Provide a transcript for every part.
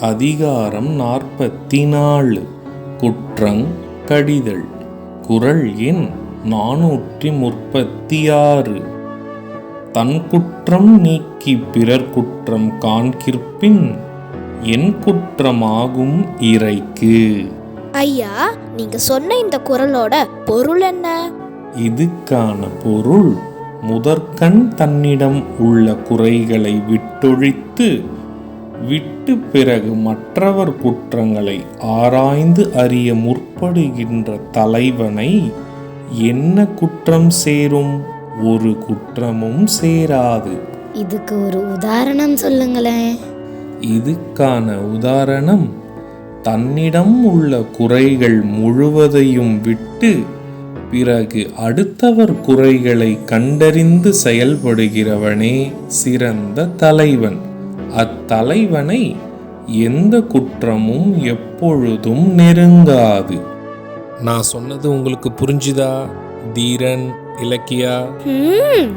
அதிகாரம் நாற்பத்தி நாலு குற்றங் கடிதல். குரல் எண் நானூற்றி முப்பத்தி ஆறு தன் குற்றம் நீக்கி பிறர் குற்றம் காண்கிற்பின் என் குற்றமாகும் இறைக்கு. ஐயா நீங்க சொன்ன இந்த குரலோட பொருள் என்ன? இதுக்கான பொருள் முதற்கண் தன்னிடம் உள்ள குறைகளை விட்டொழித்து விட்டு பிறகு மற்றவர் குற்றங்களை ஆராய்ந்து அறிய முற்படுகின்ற தலைவனை என்ன குற்றம் சேரும்? ஒரு குற்றமும் சேராது. இதுக்கு ஒரு உதாரணம் சொல்லுங்களேன். இதுக்கான உதாரணம் தன்னிடம் உள்ள குறைகள் முழுவதையும் விட்டு பிறகு அடுத்தவர் குறைகளை கண்டறிந்து செயல்படுகிறவனே சிறந்த தலைவன். அத்தலைவனை எந்த குற்றமும் எப்பொழுதும் நெருங்காது. நான் சொன்னது உங்களுக்கு புரிஞ்சுதா தீரன் இலக்கியா?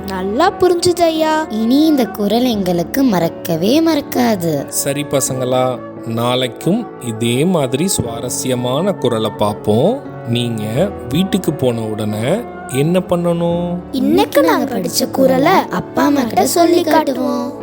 நல்லா புரிஞ்சுது ஐயா இனி இந்த குரல் எங்களுக்கு மறக்கவே மறக்காது. சரி பசங்களா நாளைக்கும் இதே மாதிரி சுவாரஸ்யமான குரலை பார்ப்போம். நீங்க வீட்டுக்கு போன உடனே என்ன பண்ணணும்? இன்னைக்கு நாங்க படிச்ச குரலை அப்பா அம்மா கிட்ட சொல்லி காட்டுவோம்.